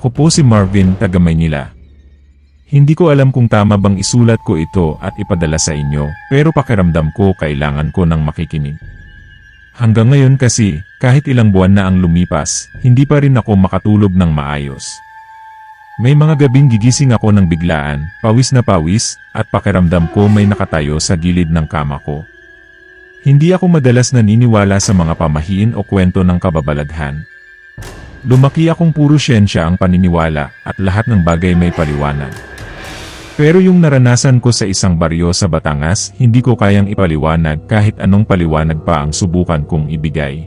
Ako po si Marvin, taga Maynila. Hindi ko alam kung tama bang isulat ko ito at ipadala sa inyo, pero pakiramdam ko kailangan ko ng makikinig. Hanggang ngayon kasi, kahit ilang buwan na ang lumipas, hindi pa rin ako makatulog ng maayos. May mga gabing gigising ako ng biglaan, pawis na pawis, at pakiramdam ko may nakatayo sa gilid ng kama ko. Hindi ako madalas naniniwala sa mga pamahiin o kwento ng kababalaghan. Lumaki akong puro siyensya ang paniniwala at lahat ng bagay may paliwanag. Pero yung naranasan ko sa isang baryo sa Batangas, hindi ko kayang ipaliwanag kahit anong paliwanag pa ang subukan kong ibigay.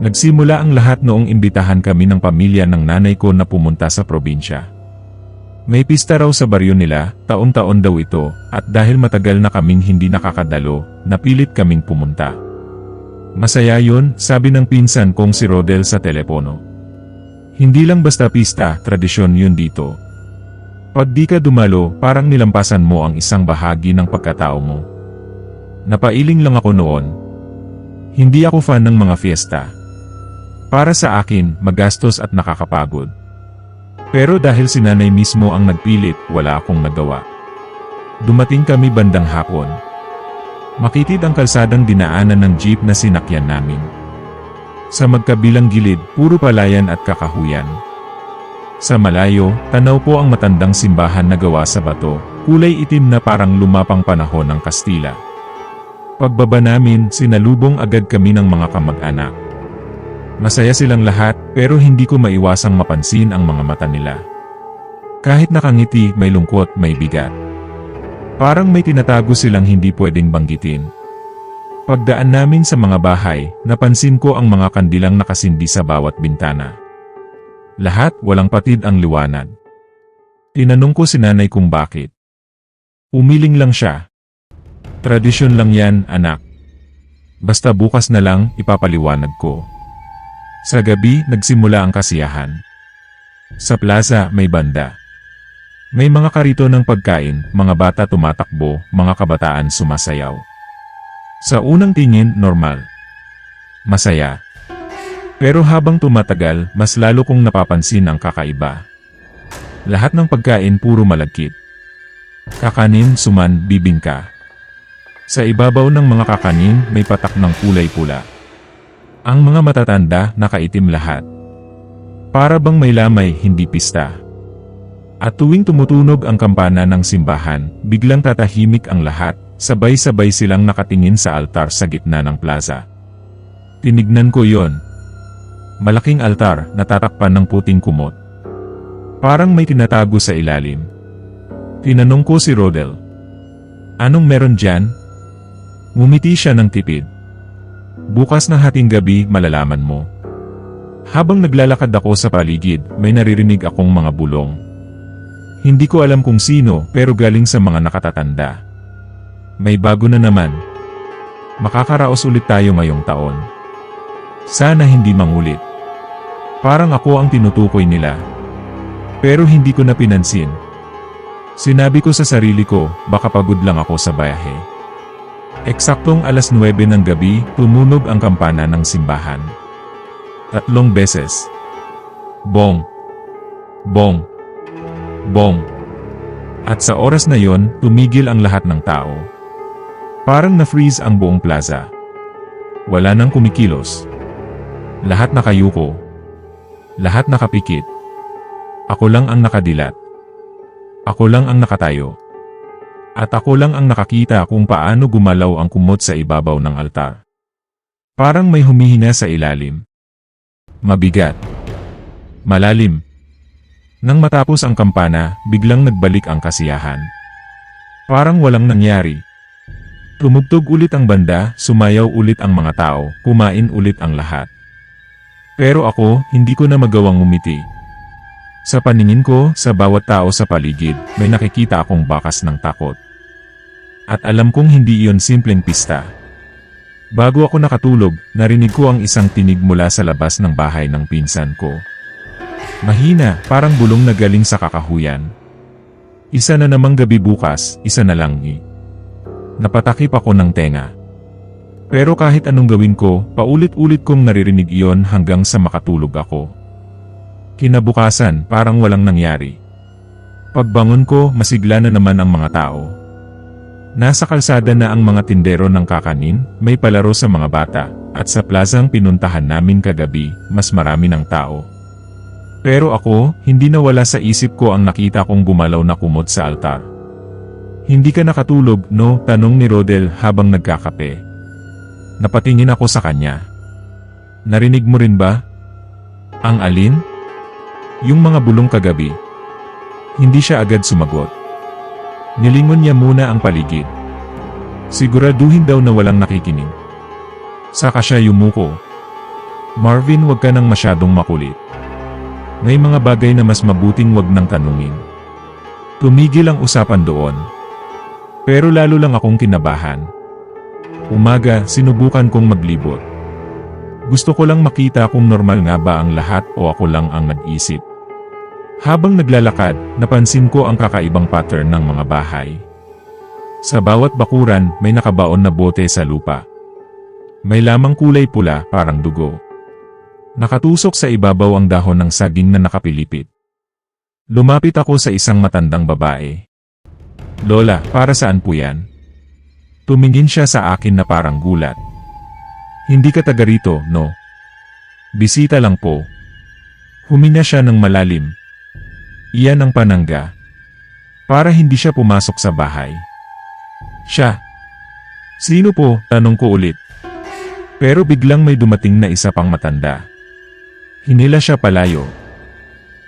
Nagsimula ang lahat noong imbitahan kami ng pamilya ng nanay ko na pumunta sa probinsya. May pista raw sa baryo nila, taon-taon daw ito, at dahil matagal na kaming hindi nakakadalo, napilit kaming pumunta. Masaya yon, sabi ng pinsan kong si Rodel sa telepono. Hindi lang basta pista, tradisyon yun dito. Pag di ka dumalo, parang nilampasan mo ang isang bahagi ng pagkatao mo. Napailing lang ako noon. Hindi ako fan ng mga fiesta. Para sa akin, magastos at nakakapagod. Pero dahil si nanay mismo ang nagpilit, wala akong nagawa. Dumating kami bandang hapon. Makitid ang kalsadang dinaanan ng jeep na sinakyan namin. Sa magkabilang gilid, puro palayan at kakahuyan. Sa malayo, tanaw po ang matandang simbahan na gawa sa bato, kulay itim na parang lumapang panahon ng Kastila. Pagbaba namin, sinalubong agad kami ng mga kamag-anak. Masaya silang lahat, pero hindi ko maiwasang mapansin ang mga mata nila. Kahit nakangiti, may lungkot, may bigat. Parang may tinatago silang hindi pwedeng banggitin. Pagdaan namin sa mga bahay, napansin ko ang mga kandilang nakasindi sa bawat bintana. Lahat walang patid ang liwanag. Tinanong ko si nanay kung bakit. Umiling lang siya. Tradisyon lang yan, anak. Basta bukas na lang, ipapaliwanag ko. Sa gabi, nagsimula ang kasiyahan. Sa plaza, may banda. May mga karito ng pagkain, mga bata tumatakbo, mga kabataan sumasayaw. Sa unang tingin, normal. Masaya. Pero habang tumatagal, mas lalo kong napapansin ang kakaiba. Lahat ng pagkain puro malagkit. Kakanin, suman, bibingka. Sa ibabaw ng mga kakanin, may patak ng kulay pula. Ang mga matatanda, nakaitim lahat. Para bang may lamay, hindi pista. At tuwing tumutunog ang kampana ng simbahan, biglang tatahimik ang lahat, sabay-sabay silang nakatingin sa altar sa gitna ng plaza. Tinignan ko yon. Malaking altar, natatakpan ng puting kumot. Parang may tinatago sa ilalim. Tinanong ko si Rodel. Anong meron dyan? Ngumiti siya ng tipid. Bukas na hating gabi, malalaman mo. Habang naglalakad ako sa paligid, may naririnig akong mga bulong. Hindi ko alam kung sino, pero galing sa mga nakatatanda. May bago na naman. Makakaraos ulit tayo ngayong taon. Sana hindi mangulit. Parang ako ang tinutukoy nila. Pero hindi ko na pinansin. Sinabi ko sa sarili ko, baka pagod lang ako sa bayahe. Eksaktong alas 9 ng gabi, tumunog ang kampana ng simbahan. Tatlong beses. Bong. Bong. Bong. At sa oras na yon, tumigil ang lahat ng tao. Parang na-freeze ang buong plaza. Wala nang kumikilos. Lahat nakayuko. Lahat nakapikit. Ako lang ang nakadilat. Ako lang ang nakatayo. At ako lang ang nakakita kung paano gumalaw ang kumot sa ibabaw ng altar. Parang may humihina sa ilalim. Mabigat. Malalim. Nang matapos ang kampana, biglang nagbalik ang kasiyahan. Parang walang nangyari. Tumugtog ulit ang banda, sumayaw ulit ang mga tao, kumain ulit ang lahat. Pero ako, hindi ko na magawang umiti. Sa paningin ko, sa bawat tao sa paligid, may nakikita akong bakas ng takot. At alam kong hindi iyon simpleng pista. Bago ako nakatulog, narinig ko ang isang tinig mula sa labas ng bahay ng pinsan ko. Mahina, parang bulong na galing sa kakahuyan. Isa na namang gabi bukas, isa na lang ni. Napatakip ako ng tenga. Pero kahit anong gawin ko, paulit-ulit kong naririnig iyon hanggang sa makatulog ako. Kinabukasan, parang walang nangyari. Pagbangon ko, masigla na naman ang mga tao. Nasa kalsada na ang mga tindero ng kakanin, may palaro sa mga bata, at sa plazang pinuntahan namin kagabi, mas marami ng tao. Pero ako, hindi nawala sa isip ko ang nakita kong gumalaw na kumot sa altar. Hindi ka nakatulog, no? Tanong ni Rodel habang nagkakape. Napatingin ako sa kanya. Narinig mo rin ba? Ang alin? Yung mga bulong kagabi. Hindi siya agad sumagot. Nilingon niya muna ang paligid. Siguraduhin daw na walang nakikinig. Saka siya yumuko. Marvin wag ka nang masyadong makulit. May mga bagay na mas mabuting wag nang tanungin. Tumigil ang usapan doon. Pero lalo lang akong kinabahan. Umaga, sinubukan kong maglibot. Gusto ko lang makita kung normal nga ba ang lahat o ako lang ang nag-isip. Habang naglalakad, napansin ko ang kakaibang pattern ng mga bahay. Sa bawat bakuran, may nakabaon na bote sa lupa. May lamang kulay pula, parang dugo. Nakatusok sa ibabaw ang dahon ng saging na nakapilipit. Lumapit ako sa isang matandang babae. Lola, para saan po yan? Tumingin siya sa akin na parang gulat. Hindi ka taga rito, no? Bisita lang po. Huminga siya ng malalim. Iyan ang panangga. Para hindi siya pumasok sa bahay. Siya. Sino po? Tanong ko ulit. Pero biglang may dumating na isa pang matanda. Hinila siya palayo.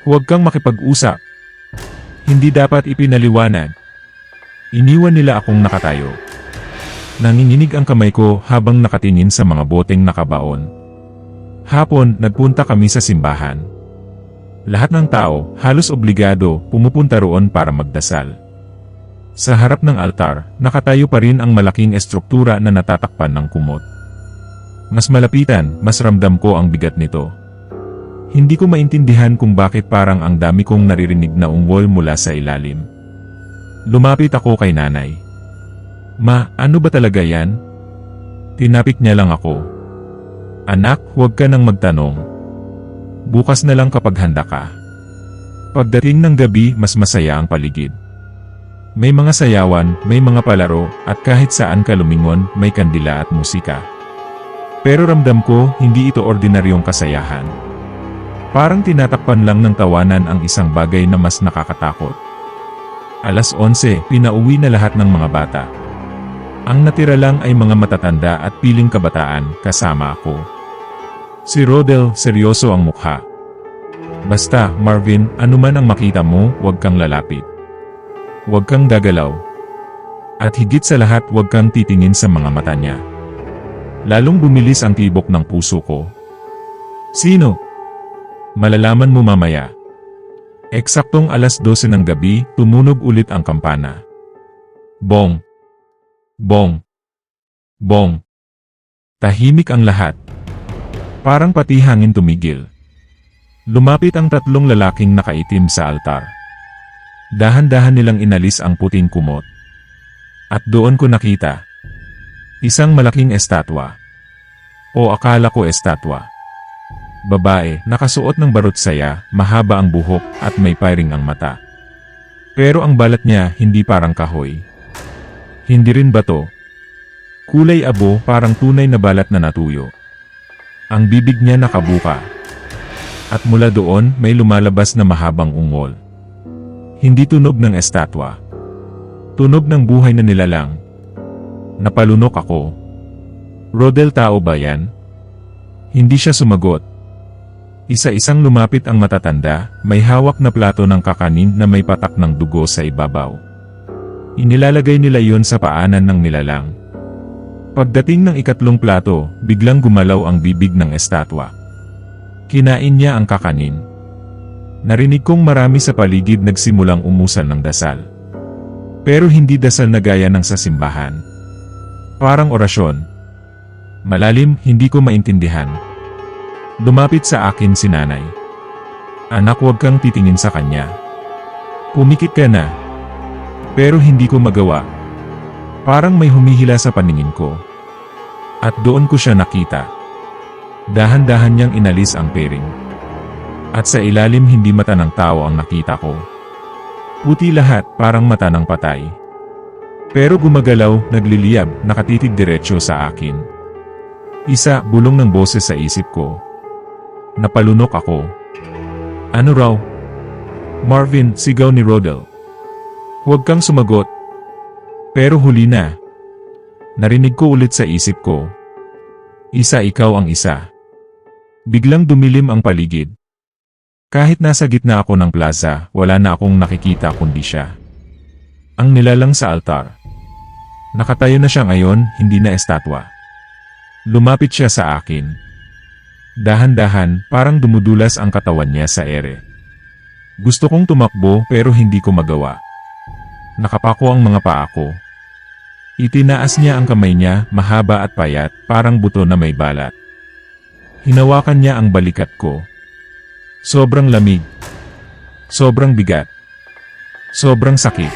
Huwag kang makipag-usap. Hindi dapat ipinaliwanag. Iniwan nila akong nakatayo. Nanginginig ang kamay ko habang nakatingin sa mga boteng nakabaon. Hapon, nagpunta kami sa simbahan. Lahat ng tao, halos obligado, pumupunta roon para magdasal. Sa harap ng altar, nakatayo pa rin ang malaking estruktura na natatakpan ng kumot. Mas malapitan, mas ramdam ko ang bigat nito. Hindi ko maintindihan kung bakit parang ang dami kong naririnig na ungol mula sa ilalim. Lumapit ako kay nanay. Ma, ano ba talaga yan? Tinapik niya lang ako. Anak, huwag ka nang magtanong. Bukas na lang kapag handa ka. Pagdating ng gabi, mas masaya ang paligid. May mga sayawan, may mga palaro, at kahit saan ka lumingon, may kandila at musika. Pero ramdam ko, hindi ito ordinaryong kasayahan. Parang tinatakpan lang ng tawanan ang isang bagay na mas nakakatakot. Alas 11, pinauwi na lahat ng mga bata. Ang natira lang ay mga matatanda at piling kabataan, kasama ako. Si Rodel, seryoso ang mukha. Basta, Marvin, anuman ang makita mo, huwag kang lalapit. Huwag kang gagalaw. At higit sa lahat, huwag kang titingin sa mga mata niya. Lalong bumilis ang tibok ng puso ko. Sino? Malalaman mo mamaya. Eksaktong alas 12 ng gabi, tumunog ulit ang kampana. Bong! Bong! Bong! Tahimik ang lahat. Parang pati hangin tumigil. Lumapit ang tatlong lalaking nakaitim sa altar. Dahan-dahan nilang inalis ang puting kumot. At doon ko nakita. Isang malaking estatwa. O akala ko estatwa. Babae, nakasuot ng barot saya, mahaba ang buhok, at may piring ang mata. Pero ang balat niya, hindi parang kahoy. Hindi rin bato. Kulay abo, parang tunay na balat na natuyo. Ang bibig niya nakabuka. At mula doon, may lumalabas na mahabang ungol. Hindi tunog ng estatwa. Tunog ng buhay na nilalang. Napalunok ako. Rodel tao ba yan? Hindi siya sumagot. Isa-isang lumapit ang matatanda, may hawak na plato ng kakanin na may patak ng dugo sa ibabaw. Inilalagay nila yon sa paanan ng nilalang. Pagdating ng ikatlong plato, biglang gumalaw ang bibig ng estatwa. Kinain niya ang kakanin. Narinig kong marami sa paligid nagsimulang umusal ng dasal. Pero hindi dasal na gaya ng sa simbahan. Parang orasyon. Malalim, hindi ko maintindihan. Lumapit sa akin si nanay. Anak huwag kang titingin sa kanya. Pumikit ka na. Pero hindi ko magawa. Parang may humihila sa paningin ko. At doon ko siya nakita. Dahan-dahan niyang inalis ang pering. At sa ilalim hindi mata ng tao ang nakita ko. Puti lahat parang mata ng patay. Pero gumagalaw, nagliliyab, nakatitig diretsyo sa akin. Isa, bulong ng boses sa isip ko. Napalunok ako. Ano raw? Marvin, sigaw ni Rodel. Huwag kang sumagot. Pero huli na. Narinig ko ulit sa isip ko. Isa ikaw ang isa. Biglang dumilim ang paligid. Kahit nasa gitna ako ng plaza, wala na akong nakikita kundi siya. Ang nilalang sa altar. Nakatayo na siya ngayon, hindi na estatwa. Lumapit siya sa akin. Dahan-dahan, parang dumudulas ang katawan niya sa ere. Gusto kong tumakbo pero hindi ko magawa. Nakapako ang mga paa ko. Itinaas niya ang kamay niya, mahaba at payat, parang buto na may balat. Hinawakan niya ang balikat ko. Sobrang lamig. Sobrang bigat. Sobrang sakit.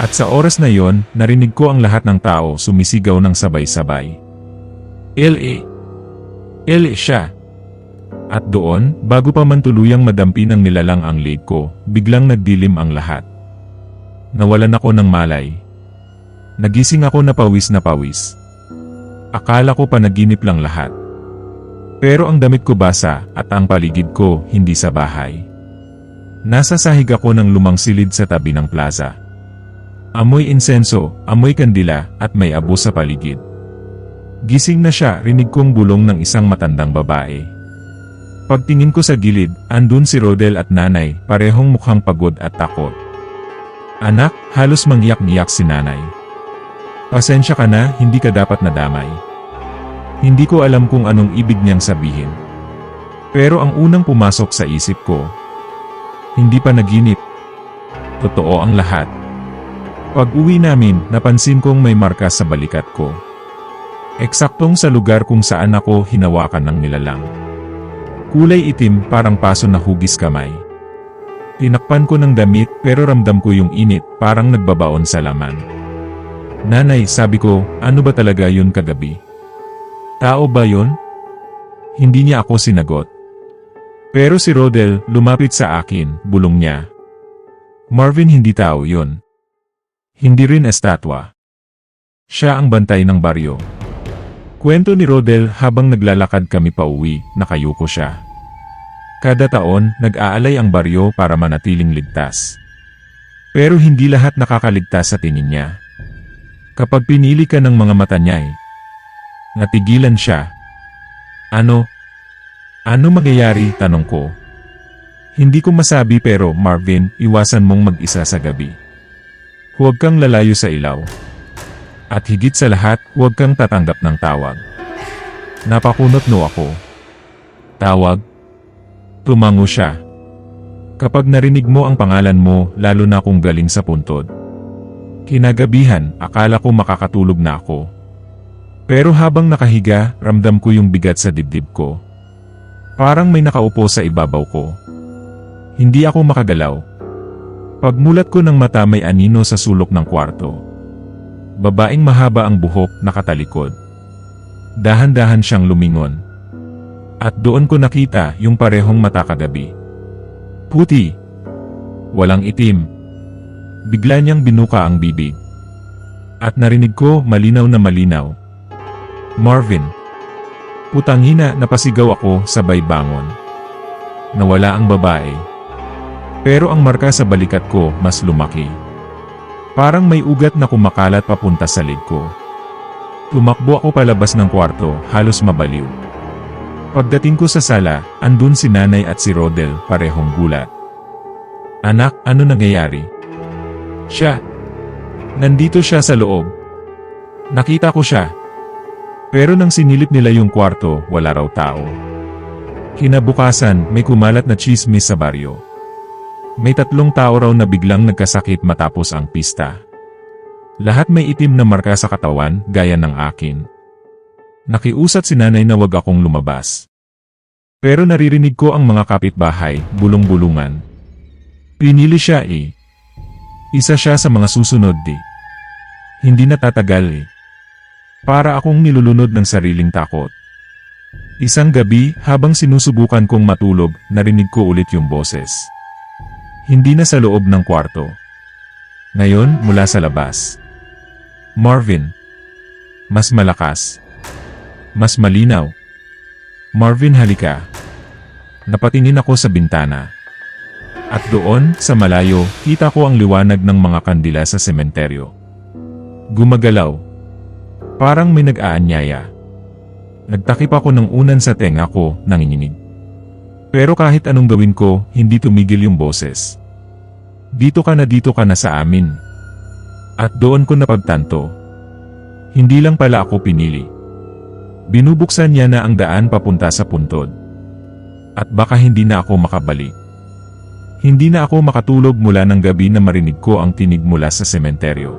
At sa oras na yon, narinig ko ang lahat ng tao sumisigaw ng sabay-sabay. L.A. Siya. At doon, bago pa man tuluyang madampi ng nilalang ang leg ko, biglang nagdilim ang lahat. Nawalan ako ng malay. Nagising ako na pawis na pawis. Akala ko panaginip lang lahat. Pero ang damit ko basa at ang paligid ko hindi sa bahay. Nasa sahig ako ng lumang silid sa tabi ng plaza. Amoy insenso, amoy kandila at may abo sa paligid. Gising na siya, rinig kong bulong ng isang matandang babae. Pagtingin ko sa gilid, andun si Rodel at nanay, parehong mukhang pagod at takot. Anak, halos mangyak-ngiyak si nanay. Pasensya ka na, hindi ka dapat nadamay. Hindi ko alam kung anong ibig niyang sabihin. Pero ang unang pumasok sa isip ko, hindi pa naginip. Totoo ang lahat. Pag uwi namin, napansin kong may marka sa balikat ko. Eksaktong sa lugar kung saan ako hinawakan ng nilalang. Kulay itim parang paso na hugis kamay. Tinakpan ko ng damit pero ramdam ko yung init parang nagbabaon sa laman. Nanay, sabi ko, ano ba talaga yun kagabi? Tao ba yun? Hindi niya ako sinagot. Pero si Rodel, lumapit sa akin, bulong niya. Marvin hindi tao yun. Hindi rin estatwa. Siya ang bantay ng baryo. Kwento ni Rodel habang naglalakad kami pa uwi, nakayuko siya. Kada taon, nag-aalay ang baryo para manatiling ligtas. Pero hindi lahat nakakaligtas sa tingin niya. Kapag pinili ka ng mga mata niya eh, natigilan siya. Ano? Ano magyayari? Tanong ko. Hindi ko masabi pero Marvin, iwasan mong mag-isa sa gabi. Huwag kang lalayo sa ilaw. At higit sa lahat, huwag kang tatanggap ng tawag. Napakunot no ako. Tawag? Tumango siya. Kapag narinig mo ang pangalan mo, lalo na kung galing sa puntod. Kinagabihan, akala ko makakatulog na ako. Pero habang nakahiga, ramdam ko yung bigat sa dibdib ko. Parang may nakaupo sa ibabaw ko. Hindi ako makagalaw. Pagmulat ko ng mata may anino sa sulok ng kwarto. Babaeng mahaba ang buhok, nakatalikod. Dahan-dahan siyang lumingon. At doon ko nakita yung parehong mata kagabi. Puti. Walang itim. Bigla niyang binuka ang bibig. At narinig ko malinaw na malinaw. Marvin. Putangina napasigaw ako sabay bangon. Nawala ang babae. Pero ang marka sa balikat ko mas lumaki. Parang may ugat na kumakalat papunta sa leg ko. Tumakbo ako palabas ng kwarto, halos mabaliw. Pagdating ko sa sala, andun si nanay at si Rodel, parehong gulat. Anak, ano nangyayari? Siya. Nandito siya sa loob. Nakita ko siya. Pero nang sinilip nila yung kwarto, wala raw tao. Kinabukasan, may kumalat na chismis sa baryo. May tatlong tao raw na biglang nagkasakit matapos ang pista. Lahat may itim na marka sa katawan, gaya ng akin. Nakiusat si nanay na wag akong lumabas. Pero naririnig ko ang mga kapitbahay, bulong-bulungan. Pinili siya eh. Isa siya sa mga susunod di. Hindi natatagal eh. Para akong nilulunod ng sariling takot. Isang gabi, habang sinusubukan kong matulog, narinig ko ulit yung boses. Hindi na sa loob ng kwarto. Ngayon, mula sa labas. Marvin. Mas malakas. Mas malinaw. Marvin halika. Napatingin ako sa bintana. At doon, sa malayo, kita ko ang liwanag ng mga kandila sa sementeryo. Gumagalaw. Parang may nag-aanyaya. Nagtakip ako ng unan sa tenga ko, nanginginig. Pero kahit anong gawin ko, hindi tumigil yung boses. Dito ka na dito ka na sa amin. At doon ko napagtanto. Hindi lang pala ako pinili. Binubuksan niya na ang daan papunta sa puntod. At baka hindi na ako makabalik. Hindi na ako makatulog mula ng gabi na marinig ko ang tinig mula sa sementeryo.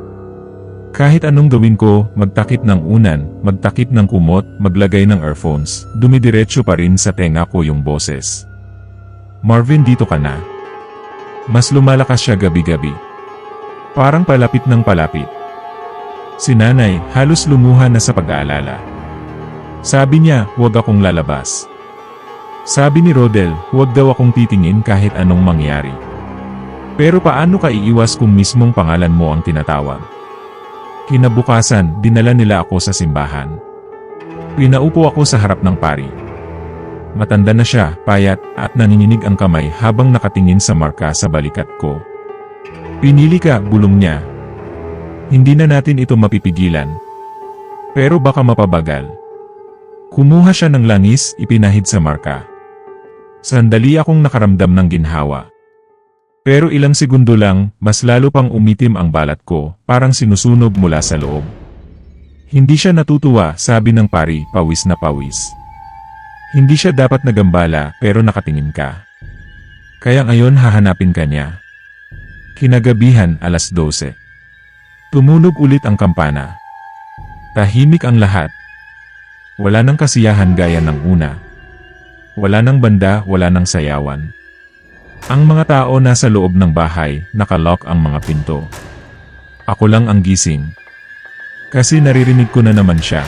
Kahit anong gawin ko, magtakip ng unan, magtakip ng kumot, maglagay ng earphones, dumidiretso pa rin sa tenga ko yung boses. Marvin dito ka na. Mas lumalakas siya gabi-gabi. Parang palapit ng palapit. Si nanay, halos lumuha na sa pag-aalala. Sabi niya, huwag akong lalabas. Sabi ni Rodel, huwag daw akong titingin kahit anong mangyari. Pero paano ka iiwas kung mismong pangalan mo ang tinatawag? Kinabukasan, dinala nila ako sa simbahan. Pinaupo ako sa harap ng pari. Matanda na siya, payat, at nanginginig ang kamay habang nakatingin sa marka sa balikat ko. Pinili ka, bulong niya. Hindi na natin ito mapipigilan. Pero baka mapabagal. Kumuha siya ng langis, ipinahid sa marka. Sandali akong nakaramdam ng ginhawa. Pero ilang segundo lang, mas lalo pang umitim ang balat ko, parang sinusunog mula sa loob. Hindi siya natutuwa, sabi ng pari, pawis na pawis. Hindi siya dapat nagambala, pero nakatingin ka. Kaya ngayon hahanapin ka niya. Kinagabihan, alas 12. Tumunog ulit ang kampana. Tahimik ang lahat. Wala nang kasiyahan gaya ng una. Wala nang banda, wala nang sayawan. Ang mga tao nasa loob ng bahay, nakalock ang mga pinto. Ako lang ang gising. Kasi naririnig ko na naman siya.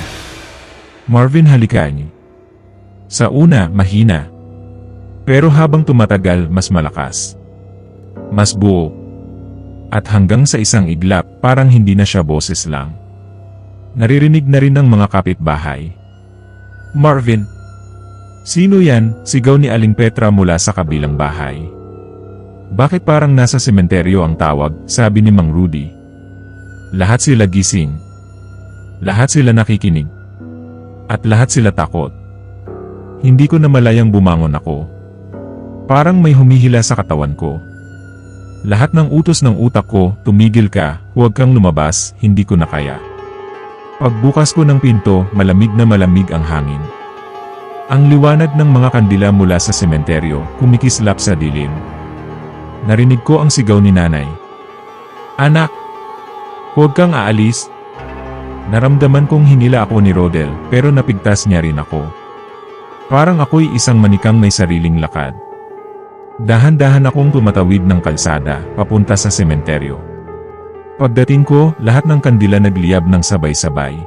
Marvin halikani. Sa una, mahina. Pero habang tumatagal, mas malakas. Mas buo. At hanggang sa isang iglap, parang hindi na siya boses lang. Naririnig na rin ng mga kapitbahay. Marvin! Sino yan? Sigaw ni Aling Petra mula sa kabilang bahay. Bakit parang nasa sementeryo ang tawag, sabi ni Mang Rudy. Lahat sila gising. Lahat sila nakikinig. At lahat sila takot. Hindi ko na malayang bumangon ako. Parang may humihila sa katawan ko. Lahat ng utos ng utak ko, tumigil ka, huwag kang lumabas, hindi ko na kaya. Pagbukas ko ng pinto, malamig na malamig ang hangin. Ang liwanag ng mga kandila mula sa sementeryo, kumikislap sa dilim. Narinig ko ang sigaw ni nanay. Anak! Huwag kang aalis. Naramdaman kong hinila ako ni Rodel, pero napigtas niya rin ako. Parang ako'y isang manikang may sariling lakad. Dahan-dahan akong tumatawid ng kalsada, papunta sa sementeryo. Pagdating ko, lahat ng kandila nagliyab ng sabay-sabay.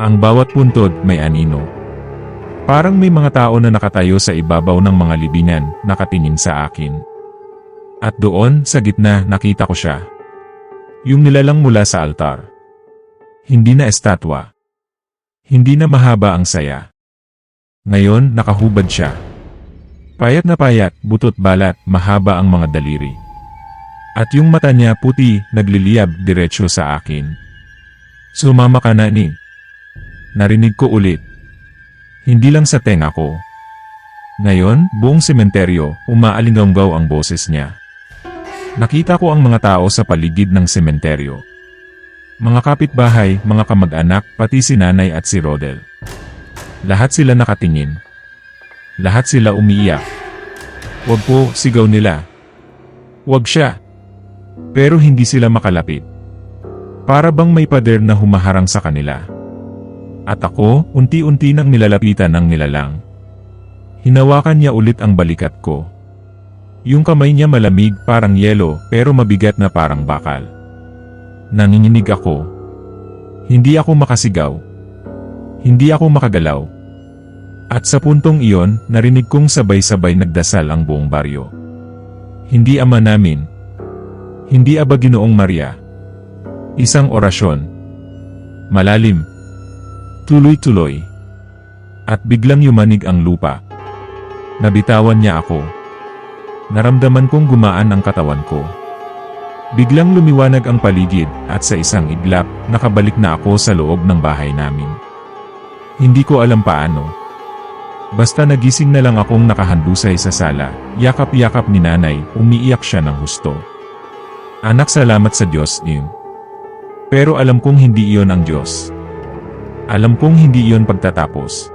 Ang bawat puntod may anino. Parang may mga tao na nakatayo sa ibabaw ng mga libingan, nakatingin sa akin. At doon, sa gitna, nakita ko siya. Yung nilalang mula sa altar. Hindi na estatwa. Hindi na mahaba ang saya. Ngayon, nakahubad siya. Payat na payat, butot balat, mahaba ang mga daliri. At yung mata niya puti, nagliliyab diretsyo sa akin. Sumama ka na ni. Narinig ko ulit. Hindi lang sa tenga ko. Ngayon, buong sementeryo, umaalinggaw ang boses niya. Nakita ko ang mga tao sa paligid ng sementeryo. Mga kapitbahay, mga kamag-anak, pati si nanay at si Rodel. Lahat sila nakatingin. Lahat sila umiiyak. Wag po, sigaw nila. Wag siya. Pero hindi sila makalapit. Para bang may pader na humaharang sa kanila. At ako, unti-unti nang nilalapitan ng nilalang. Hinawakan niya ulit ang balikat ko. Yung kamay niya malamig parang yelo pero mabigat na parang bakal. Nanginginig ako. Hindi ako makasigaw. Hindi ako makagalaw. At sa puntong iyon, narinig kong sabay-sabay nagdasal ang buong baryo. Hindi ama namin. Hindi aba ginoong Maria. Isang orasyon. Malalim. Tuloy-tuloy. At biglang yumanig ang lupa. Nabitawan niya ako. Naramdaman kong gumaan ang katawan ko. Biglang lumiwanag ang paligid at sa isang iglap, nakabalik na ako sa loob ng bahay namin. Hindi ko alam paano. Basta nagising na lang akong nakahandusay sa sala, yakap-yakap ni nanay, umiiyak siya ng husto. Anak salamat sa Diyos niyo. Pero alam kong hindi iyon ang Diyos. Alam kong hindi iyon pagtatapos.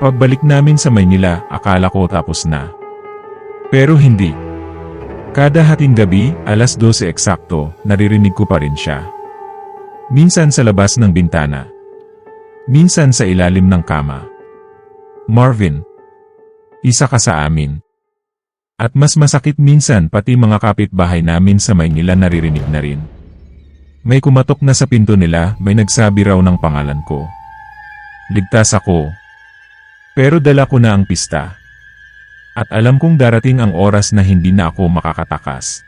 Pagbalik namin sa Maynila, akala ko tapos na. Pero hindi. Kada hating gabi, alas 12 eksakto, naririnig ko pa rin siya. Minsan sa labas ng bintana. Minsan sa ilalim ng kama. Marvin. Isa ka sa amin. At mas masakit minsan pati mga kapitbahay namin sa Maynila naririnig na rin. May kumatok na sa pinto nila, may nagsabi raw ng pangalan ko. Ligtas ako. Pero dala ko na ang pista. At alam kong darating ang oras na hindi na ako makakatakas.